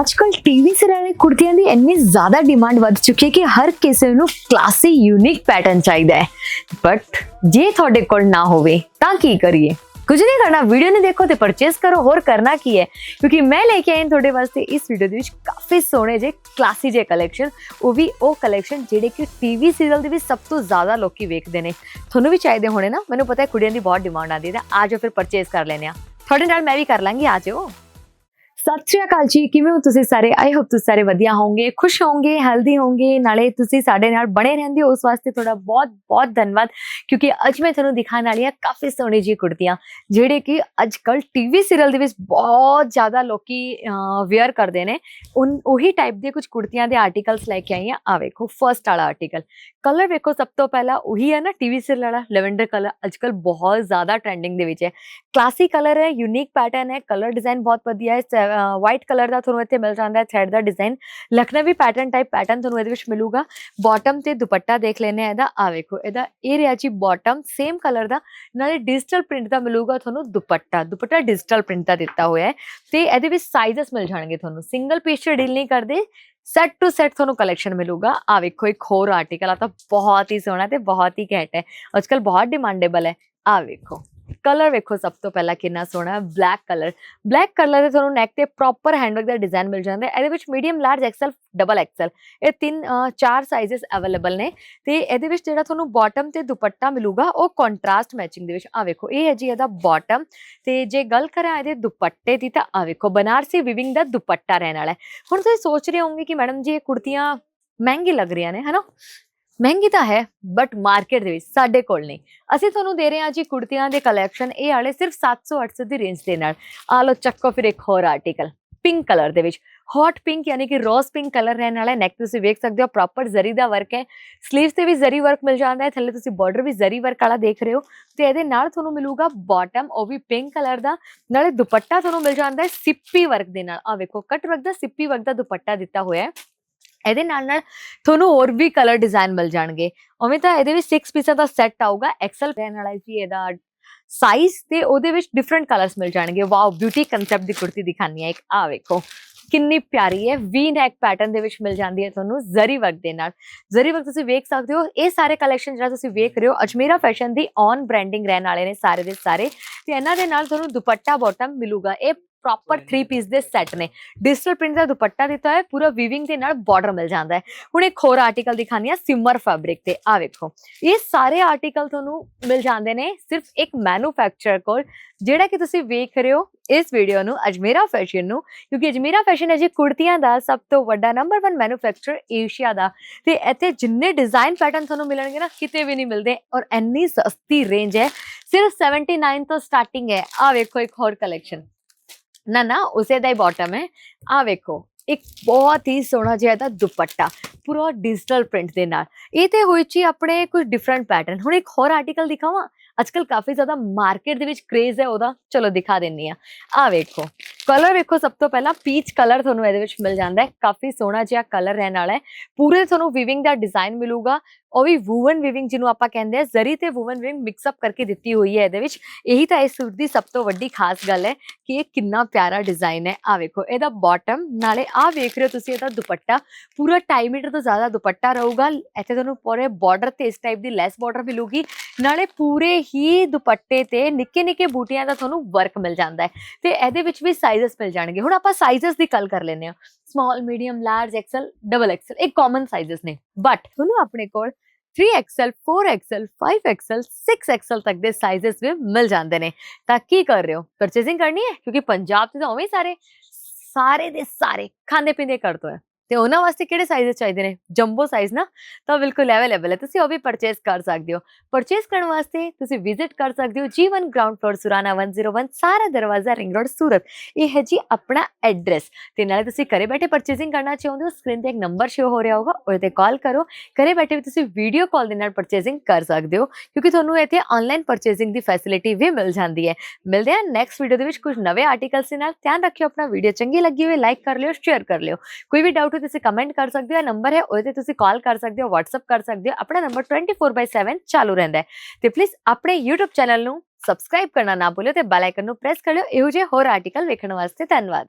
ਅੱਜਕੱਲ TV serial ਦੇ ਕੁੜਤੀਆਂ ਦੀ ਇੰਨੀ ਜ਼ਿਆਦਾ ਡਿਮਾਂਡ ਵੱਧ ਚੁੱਕੀ ਹੈ ਕਿ ਹਰ ਕਿਸੇ ਨੂੰ ਕਲਾਸੀ ਯੂਨੀਕ ਪੈਟਰਨ ਚਾਹੀਦਾ ਹੈ। ਬਟ ਜੇ ਤੁਹਾਡੇ ਕੋਲ ਨਾ ਹੋਵੇ, ਤਾਂ ਕੀ ਕਰੀਏ? ਕੁਝ ਨਹੀਂ ਕਰਨਾ ਵੀਡੀਓ ਨੂੰ ਦੇਖੋ ਤੇ ਪਰਚੇਸ ਕਰੋ, ਹੋਰ ਕਰਨਾ ਕੀ ਹੈ? ਕਿਉਂਕਿ ਮੈਂ ਲੈ ਕੇ ਆਈ ਤੁਹਾਡੇ ਵਾਸਤੇ ਇਸ ਵੀਡੀਓ ਦੇ ਵਿੱਚ ਕਾਫੀ ਸੋਹਣੇ ਜੇ ਕਲਾਸੀ ਜੇ ਕਲੈਕਸ਼ਨ ਉਹ ਵੀ ਉਹ ਕਲੈਕਸ਼ਨ ਜਿਹੜੇ ਕਿ ਟੀਵੀ ਸੀਰੀਅਲ ਦੇ ਵਿੱਚ ਸਭ ਤੋਂ ਜ਼ਿਆਦਾ ਲੋਕੀ ਵੇਖਦੇ ਨੇ। ਤੁਹਾਨੂੰ ਵੀ ਚਾਹੀਦੇ ਹੋਣੇ ਨਾ? ਮੈਨੂੰ ਪਤਾ ਹੈ ਕੁੜੀਆਂ ਦੀ ਬਹੁਤ ਡਿਮਾਂਡ ਆਦੀ ਹੈ। ਆਜੋ ਫਿਰ ਪਰਚੇਸ ਕਰ ਲੈਨੇ ਆ ਤੁਹਾਡੇ ਨਾਲ ਮੈਂ ਵੀ ਕਰ ਲਾਂਗੀ ਆਜੋ ਸਤਿ ਸ਼੍ਰੀ ਅਕਾਲ ਜੀ, ਕਿਵੇਂ ਹੋ ਤੁਸੀਂ ਸਾਰੇ? ਆਈ ਹੋਪ ਤੁਸੀਂ ਸਾਰੇ ਵਧੀਆ ਹੋਵੋਗੇ, ਖੁਸ਼ ਹੋਵੋਗੇ ਹੈਲਦੀ ਹੋਵੋਗੇ, ਨਾਲੇ ਤੁਸੀਂ ਸਾਡੇ ਨਾਲ ਬਣੇ ਰਹਿੰਦੇ ਹੋ, ਉਸ ਵਾਸਤੇ ਤੁਹਾਡਾ ਬਹੁਤ ਬਹੁਤ ਧੰਨਵਾਦ, ਕਿਉਂਕਿ ਅੱਜ ਮੈਂ ਤੁਹਾਨੂੰ ਦਿਖਾਉਣ ਵਾਲੀ ਹਾਂ ਕਾਫੀ ਸੋਹਣੀ ਜੀ ਕੁੜਤੀਆਂ, ਜਿਹੜੇ ਕਿ ਅੱਜ ਕੱਲ ਟੀਵੀ ਸੀਰੀਅਲ ਦੇ ਵਿੱਚ ਬਹੁਤ ਜ਼ਿਆਦਾ ਲੋਕੀ ਵੇਅਰ ਕਰਦੇ ਨੇ। ਉਨ, ਉਹੀ ਟਾਈਪ ਦੇ ਕੁਝ ਕੁੜਤੀਆਂ ਦੇ ਆਰਟੀਕਲਸ ਲੈ ਕੇ ਆਈ ਹਾਂ। ਆ ਵੇਖੋ ਫਰਸਟ ਵਾਲਾ ਆਰਟੀਕਲ ਕਲਰ ਵੇਖੋ, ਸਭ ਤੋਂ ਪਹਿਲਾਂ ਉਹੀ ਹੈ ਨਾ ਟੀਵੀ ਸੀਰੀਅਲ ਵਾਲਾ ਲੈਵੈਂਡਰ ਕਲਰ ਅੱਜ ਕੱਲ ਬਹੁਤ ਜ਼ਿਆਦਾ ਟ੍ਰੈਂਡਿੰਗ ਦੇ ਵਿੱਚ ਹੈ। ਕਲਾਸੀ ਕਲਰ ਹੈ ਯੂਨੀਕ ਪੈਟਰਨ ਹੈ ਕਲਰ ਡਿਜ਼ਾਈਨ ਬਹੁਤ ਵਧੀਆ ਹੈ ਵਾਈਟ ਕਲਰ ਦਾ ਤੁਹਾਨੂੰ ਇੱਥੇ ਮਿਲ ਜਾਂਦਾ ਹੈ ਥ੍ਰੈਡ ਦਾ design Lucknowi pattern type pattern ਤੁਹਾਨੂੰ ਇਹਦੇ ਵਿੱਚ ਮਿਲੂਗਾ। ਬਾਟਮ ਤੇ ਦੁਪੱਟਾ ਦੇਖ ਲੈਨੇ ਆ ਇਹਦਾ। ਆ ਵੇਖੋ, ਇਹਦਾ ਇਹ ਰਿਹਾ ਜੀ ਬਾਟਮ ਸੇਮ ਕਲਰ ਦਾ। ਨਾਲੇ ਡਿਜੀਟਲ ਪ੍ਰਿੰਟ ਦਾ ਮਿਲੂਗਾ ਤੁਹਾਨੂੰ ਦੁਪੱਟਾ। ਦੁਪੱਟਾ ਡਿਜੀਟਲ ਪ੍ਰਿੰਟ ਦਾ ਦਿੱਤਾ ਹੋਇਆ ਹੈ। ਤੇ ਇਹਦੇ ਵਿੱਚ ਸਾਈਜ਼ਸ ਮਿਲ ਜਾਣਗੇ ਤੁਹਾਨੂੰ। ਸਿੰਗਲ ਪੀਸ 'ਚ ਡੀਲ ਨਹੀਂ ਕਰਦੇ। ਸੈਟ ਟੂ ਸੈੱਟ ਤੁਹਾਨੂੰ ਕਲੈਕਸ਼ਨ ਮਿਲੂਗਾ। ਆ ਵੇਖੋ, ਇੱਕ ਹੋਰ ਆਰਟੀਕਲ ਆ ਤਾਂ ਬਹੁਤ ਹੀ ਸੋਹਣਾ ਤੇ ਬਹੁਤ ਹੀ ਘੈਂਟ ਹੈ। ਅੱਜਕੱਲ ਬਹੁਤ ਡਿਮਾਂਡੇਬਲ ਹੈ। ਆ ਵੇਖੋ। ਕਲਰ ਵੇਖੋ ਸਭ ਤੋਂ ਪਹਿਲਾਂ ਕਿੰਨਾ ਸੋਹਣਾ ਹੈ ਬਲੈਕ ਕਲਰ ਬਲੈਕ ਕਲਰ ਦੇ ਤੁਹਾਨੂੰ ਨੈਕ ਤੇ ਪ੍ਰੋਪਰ ਹੈਂਡਵਰਕ ਦਾ ਡਿਜ਼ਾਈਨ ਮਿਲ ਜਾਂਦਾ ਹੈ। ਇਹਦੇ ਵਿੱਚ medium large XL double XL ਇਹ ਤਿੰਨ ਚਾਰ ਸਾਈਜ਼ਸ ਅਵੇਲੇਬਲ ਨੇ। ਤੇ ਇਹਦੇ ਵਿੱਚ ਜਿਹੜਾ ਤੁਹਾਨੂੰ ਬਾਟਮ ਤੇ ਦੁਪੱਟਾ ਮਿਲੂਗਾ, ਉਹ ਕੰਟਰਾਸਟ ਮੈਚਿੰਗ ਦੇ ਵਿੱਚ। ਆ ਵੇਖੋ, ਇਹ ਹੈ ਜੀ ਇਹਦਾ ਬਾਟਮ ਤੇ ਜੇ ਗੱਲ ਕਰਾਂ ਇਹਦੇ ਦੁਪੱਟੇ ਦੀ, ਤਾਂ ਆ ਵੇਖੋ, ਬਨਾਰਸੀ ਵਿਵਿੰਗ ਦਾ ਦੁਪੱਟਾ ਰਹਿਣ ਵਾਲਾ ਹੈ। ਹੁਣ ਤੁਸੀਂ ਸੋਚ ਰਹੇ ਹੋਵੋਗੇ ਕਿ ਮੈਡਮ ਜੀ, ਇਹ ਕੁੜਤੀਆਂ ਮਹਿੰਗੀ ਲੱਗ ਰਹੀਆਂ ਨੇ, ਹਨਾ? ਮਹਿੰਗੀ ਤਾਂ ਹੈ ਬਟ ਮਾਰਕੀਟ ਦੇ ਵਿੱਚ ਸਾਡੇ ਕੋਲ ਨਹੀਂ। ਅਸੀਂ ਤੁਹਾਨੂੰ ਦੇ ਰਹੇ ਹਾਂ ਜੀ ਕੁੜਤੀਆਂ ਦੇ ਕਲੈਕਸ਼ਨ ਇਹ ਵਾਲੇ ਸਿਰਫ 700 800 ਦੀ ਰੇਂਜ ਦੇ ਨਾਲ। ਆ ਲੋ ਚੱਕੋ ਫਿਰ ਇੱਕ ਹੋਰ ਆਰਟੀਕਲ ਪਿੰਕ ਕਲਰ ਦੇ ਵਿੱਚ। ਹੌਟ ਪਿੰਕ ਯਾਨੀ ਕਿ ਰੋਜ਼ ਪਿੰਕ ਕਲਰ ਰਹਿਣ ਵਾਲਾ ਨੈਕ ਤੁਸੀਂ ਵੇਖ ਸਕਦੇ ਹੋ ਪ੍ਰੋਪਰ ਜ਼ਰੀ ਦਾ ਵਰਕ ਹੈ। 슬ੀਵਸ ਤੇ ਵੀ ਜ਼ਰੀ ਵਰਕ ਮਿਲ ਜਾਂਦਾ ਹੈ। ਥੱਲੇ ਤੁਸੀਂ ਬਾਰਡਰ ਵੀ ਜ਼ਰੀ ਵਰਕ ਵਾਲਾ ਦੇਖ ਰਹੇ ਹੋ। ਤੇ ਇਹਦੇ ਨਾਲ ਤੁਹਾਨੂੰ ਮਿਲੂਗਾ ਬਾਟਮ ਉਹ ਵੀ ਪਿੰਕ ਕਲਰ ਦਾ। ਨਾਲੇ ਦੁਪੱਟਾ ਤੁਹਾਨੂੰ ਮਿਲ ਜਾਂਦਾ ਹੈ ਸਿੱਪੀ ਵਰਕ ਦੇ ਨਾਲ। ਆ ਵੇਖੋ ਕਟ ਵਰਕ ਦਾ ਸਿੱਪੀ ਵਰਕ ਦਾ ਦੁਪੱਟਾ ਦਿੱਤਾ ਹੋਇਆ ਹੈ। ਇਹਦੇ ਨਾਲ ਨਾਲ ਤੁਹਾਨੂੰ ਹੋਰ ਵੀ ਕਲਰ ਡਿਜ਼ਾਈਨ ਮਿਲ ਜਾਣਗੇ। ਉਵੇਂ ਤਾਂ ਇਹਦੇ ਵਿੱਚ 6 ਪੀਸਾਂ ਦਾ ਸੈੱਟ ਆਊਗਾ ਐਕਸਲ ਰਹਿਣ ਵਾਲਾ ਜੀ ਇਹਦਾ ਸਾਈਜ਼ ਤੇ ਉਹਦੇ ਵਿੱਚ ਡਿਫਰੈਂਟ ਕਲਰਸ ਮਿਲ ਜਾਣਗੇ। ਵਾਓ ਬਿਊਟੀ ਕਨਸੈਪਟ ਦੀ ਕੁੜਤੀ ਦਿਖਾਨੀ ਹੈ ਇੱਕ ਆ ਵੇਖੋ। ਕਿੰਨੀ ਪਿਆਰੀ ਹੈ ਵੀ ਨੈਕ ਪੈਟਰਨ ਦੇ ਵਿੱਚ ਮਿਲ ਜਾਂਦੀ ਹੈ ਤੁਹਾਨੂੰ ਜ਼ਰੀ ਵਰਕ ਦੇ ਨਾਲ। ਜ਼ਰੀ ਵਰਕ ਤੁਸੀਂ ਵੇਖ ਸਕਦੇ ਹੋ, ਇਹ ਸਾਰੇ ਕਲੈਕਸ਼ਨ ਜਿਹੜਾ ਤੁਸੀਂ ਵੇਖ ਰਹੇ ਹੋ, ਅਜਮੇਰਾ ਫੈਸ਼ਨ ਦੀ ਔਨ ਬ੍ਰਾਂਡਿੰਗ ਰਹਿਣ ਵਾਲੇ ਨੇ ਸਾਰੇ ਦੇ ਸਾਰੇ। ਤੇ ਇਹਨਾਂ ਦੇ ਨਾਲ ਤੁਹਾਨੂੰ ਦੁਪੱਟਾ ਬਾਟਮ ਮਿਲੂਗਾ। ਇਹ ਪ੍ਰੋਪਰ 3 ਪੀਸ ਦੇ ਸੈੱਟ ਨੇ। ਡਿਜੀਟਲ ਪ੍ਰਿੰਟ ਦਾ ਦੁਪੱਟਾ ਦਿੱਤਾ ਹੈ ਪੂਰਾ ਵੀਵਿੰਗ ਦੇ ਨਾਲ ਬਾਰਡਰ ਮਿਲ ਜਾਂਦਾ ਹੈ। ਹੁਣ ਇੱਕ ਹੋਰ ਆਰਟੀਕਲ ਦਿਖਾਣੀ ਆ ਸਿਮਰ ਫੈਬਰਿਕ ਤੇ। ਆ ਵੇਖੋ ਇਹ ਸਾਰੇ ਆਰਟੀਕਲ ਤੁਹਾਨੂੰ ਮਿਲ ਜਾਂਦੇ ਨੇ ਸਿਰਫ ਇੱਕ ਮੈਨੂਫੈਕਚਰਰ ਕੋਲ ਜਿਹੜਾ ਕਿ ਤੁਸੀਂ ਵੇਖ ਰਹੇ ਹੋ ਇਸ ਵੀਡੀਓ ਨੂੰ ਅਜਮੇਰਾ ਫੈਸ਼ਨ ਨੂੰ ਕਿਉਂਕਿ ਅਜਮੇਰਾ ਫੈਸ਼ਨ ਹੈ ਜੀ ਕੁੜਤੀਆਂ ਦਾ ਸਭ ਤੋਂ ਵੱਡਾ ਨੰਬਰ 1 ਮੈਨੂਫੈਕਚਰਰ ਏਸ਼ੀਆ ਦਾ। ਤੇ ਇੱਥੇ ਜਿੰਨੇ ਡਿਜ਼ਾਈਨ ਪੈਟਰਨ ਤੁਹਾਨੂੰ ਮਿਲਣਗੇ ਨਾ ਕਿਤੇ ਵੀ ਨਹੀਂ ਮਿਲਦੇ ਔਰ ਇੰਨੀ ਸਸਤੀ ਰੇਂਜ ਹੈ। ਸਿਰਫ 79 ਤੋਂ ਸਟਾਰਟਿੰਗ ਹੈ। ਆ ਵੇਖੋ ਇੱਕ ਹੋਰ ਕਲੈਕਸ਼ਨ ਨਾ ਨਾ ਉਸੇ ਦਾ ਹੀ ਬਾਟਮ ਹੈ ਆ ਵੇਖੋ ਇੱਕ ਬਹੁਤ ਹੀ ਸੋਹਣਾ ਜਿਹਾ ਦਾ ਦੁਪੱਟਾ ਪੂਰਾ ਡਿਜੀਟਲ ਪ੍ਰਿੰਟ ਦੇ ਨਾਲ ਇਹ ਤੇ ਹੋਈ ਚੀ ਆਪਣੇ ਕੁਝ ਡਿਫਰੈਂਟ ਪੈਟਰਨ ਹੁਣ ਇੱਕ ਹੋਰ ਆਰਟੀਕਲ ਦਿਖਾਵਾਂ ਅੱਜਕੱਲ ਕਾਫੀ ਜ਼ਿਆਦਾ ਮਾਰਕੀਟ ਦੇ ਵਿੱਚ ਕ੍ਰੇਜ਼ ਹੈ ਉਹਦਾ। ਚਲੋ ਦਿਖਾ ਦਿੰਨੀ ਆ ਆ ਵੇਖੋ ਕਲਰ ਵੇਖੋ ਸਭ ਤੋਂ ਪਹਿਲਾਂ ਪੀਚ ਕਲਰ ਤੁਹਾਨੂੰ ਇਹਦੇ ਵਿੱਚ ਮਿਲ ਜਾਂਦਾ ਹੈ। ਕਾਫੀ ਸੋਹਣਾ ਜਿਹਾ ਕਲਰ ਰਹਿਣ ਵਾਲਾ ਹੈ। ਪੂਰੇ ਤੁਹਾਨੂੰ ਵਿਵਿੰਗ ਦਾ ਡਿਜ਼ਾਈਨ ਮਿਲੂਗਾ। ਉਹ ਵੀ ਵੂਵਨ ਵਿਵਿੰਗ ਜਿਹਨੂੰ ਆਪਾਂ ਕਹਿੰਦੇ ਆ ਜ਼ਰੀ ਤੇ ਵੂਵਨ ਵਿਵਿੰਗ ਮਿਕਸ ਅਪ ਕਰਕੇ ਦਿੱਤੀ ਹੋਈ ਹੈ ਇਹਦੇ ਵਿੱਚ। ਇਹੀ ਤਾਂ ਇਸ ਸੂਟ ਦੀ ਸਭ ਤੋਂ ਵੱਡੀ ਖਾਸ ਗੱਲ ਹੈ ਕਿ ਇਹ ਕਿੰਨਾ ਪਿਆਰਾ ਡਿਜ਼ਾਈਨ ਹੈ। ਆ ਵੇਖੋ, ਇਹਦਾ ਬਾਟਮ ਨਾਲੇ ਆ ਵੇਖ ਰਹੇ ਹੋ ਤੁਸੀਂ ਇਹਦਾ ਦੁਪੱਟਾ। ਪੂਰਾ 2.5 ਮੀਟਰ ਤੋਂ ਜ਼ਿਆਦਾ ਦੁਪੱਟਾ ਰਹੂਗਾ। ਇੱਥੇ ਤੁਹਾਨੂੰ ਪੂਰੇ ਬਾਰਡਰ ਤੇ ਇਸ ਟਾਈਪ ਦੀ ਲੈਸ ਬਾਰਡਰ ਮਿਲੂਗੀ। ਨਾਲੇ ਪੂਰੇ ਹੀ ਦੁਪੱਟੇ ਤੇ ਨਿੱਕੇ ਨਿੱਕੇ ਬੂਟੀਆਂ ਦਾ ਤੁਹਾਨੂੰ ਵਰਕ ਮਿਲ ਜਾਂਦਾ ਹੈ ਤੇ ਇਹਦੇ ਵਿੱਚ ਵੀ ਸਾਈਜ਼ਸ ਮਿਲ ਜਾਣਗੇ। ਹੁਣ ਆਪਾਂ ਸਾਈਜ਼ਸ ਦੀ ਗੱਲ ਕਰ ਲੈਂਦੇ ਹਾਂ। Small medium large XL double XL ਇਹ ਕਾਮਨ ਸਾਈਜ਼ਸ ਨੇ। ਬਟ ਤੁਹਾਨੂੰ ਆਪਣੇ ਕੋਲ 3XL 4XL 5XL 6XL ਤੱਕ ਦੇ ਸਾਈਜ਼ਸ ਵੀ ਮਿਲ ਜਾਂਦੇ ਨੇ। ਤਾਂ ਕੀ ਕਰ ਰਹੇ ਹੋ? ਪਰਚੇਸਿੰਗ ਕਰਨੀ ਹੈ? ਕਿਉਂਕਿ ਪੰਜਾਬ 'ਚ ਤਾਂ ਉਵੇਂ ਹੀ ਸਾਰੇ ਸਾਰੇ ਦੇ ਸਾਰੇ ਖਾਂਦੇ ਪੀਂਦੇ ਕਰ ਦੋ ਹੈ। ਤੇ ਉਹਨਾਂ ਵਾਸਤੇ ਕਿਹੜੇ ਸਾਈਜ਼ਸ ਚਾਹੀਦੇ ਨੇ ਜੰਬੋ ਸਾਈਜ਼ ਨਾ ਤਾਂ ਬਿਲਕੁਲ ਅਵੇਲੇਬਲ ਹੈ ਤੁਸੀਂ ਉਹ ਵੀ ਪਰਚੇਸ ਕਰ ਸਕਦੇ ਹੋ ਪਰਚੇਸ ਕਰਨ ਵਾਸਤੇ ਤੁਸੀਂ ਵਿਜ਼ਿਟ ਕਰ ਸਕਦੇ ਹੋ G1 ਗਰਾਊਂਡ ਫਲੋਰ ਸੁਰਾਨਾ 101 ਸਾਰਾ ਦਰਵਾਜ਼ਾ ਰਿੰਗ ਰੋਡ ਸੂਰਤ ਇਹ ਹੈ ਜੀ ਆਪਣਾ ਐਡਰੈਸ ਤੇ ਨਾਲੇ ਤੁਸੀਂ ਘਰੇ ਬੈਠੇ ਪਰਚੇਸਿੰਗ ਕਰਨਾ ਚਾਹੁੰਦੇ ਹੋ ਸਕਰੀਨ ਤੇ ਇੱਕ ਨੰਬਰ ਸ਼ੋ ਹੋ ਰਿਹਾ ਹੋਗਾ ਉਹਦੇ ਤੇ ਕਾਲ ਕਰੋ ਘਰੇ ਬੈਠੇ ਵੀ ਤੁਸੀਂ ਵੀਡੀਓ ਕਾਲ ਦੇ ਨਾਲ ਪਰਚੇਸਿੰਗ ਕਰ ਸਕਦੇ ਹੋ ਕਿਉਂਕਿ ਤੁਹਾਨੂੰ ਇੱਥੇ ਆਨਲਾਈਨ ਪਰਚੇਸਿੰਗ ਦੀ ਫੈਸਿਲਿਟੀ ਵੀ ਮਿਲ ਜਾਂਦੀ ਹੈ ਮਿਲਦੇ ਹਾਂ ਨੈਕਸਟ ਵੀਡੀਓ ਦੇ ਵਿੱਚ ਕੁਝ ਨਵੇਂ ਆਰਟੀਕਲਸ ਦੇ ਨਾਲ ਧਿਆਨ ਰੱਖਿਓ ਆਪਣਾ ਵੀਡੀਓ ਚੰਗੀ ਲੱਗੀ ਹੋਵੇ ਲਾਈਕ ਕਰ ਲਿਓ ਸ਼ੇਅਰ ਕਰ ਲਿਓ ਕੋਈ ਵੀ ਡਾਊਟ ਹੋ ਤੁਸੀਂ ਕਮੈਂਟ ਕਰ ਸਕਦੇ ਹੋ ਨੰਬਰ ਹੈ, ਉਹਦੇ ਤੇ ਤੁਸੀਂ ਕਾਲ ਕਰ ਸਕਦੇ ਹੋ, WhatsApp ਕਰ ਸਕਦੇ ਹੋ, ਆਪਣਾ ਨੰਬਰ 24/7 ਚਾਲੂ ਰਹਿੰਦਾ ਹੈ। ਤੇ ਪਲੀਜ਼ ਆਪਣੇ YouTube ਚੈਨਲ ਨੂੰ ਸਬਸਕ੍ਰਾਈਬ ਕਰਨਾ ਨਾ ਭੁੱਲਿਓ ਤੇ ਬੈਲ ਆਈਕਨ ਨੂੰ ਪ੍ਰੈਸ ਕਰ ਲਿਓ, ਇਹੋ ਜਿਹੇ ਹੋਰ ਆਰਟੀਕਲ ਵੇਖਣ ਵਾਸਤੇ ਧੰਨਵਾਦ।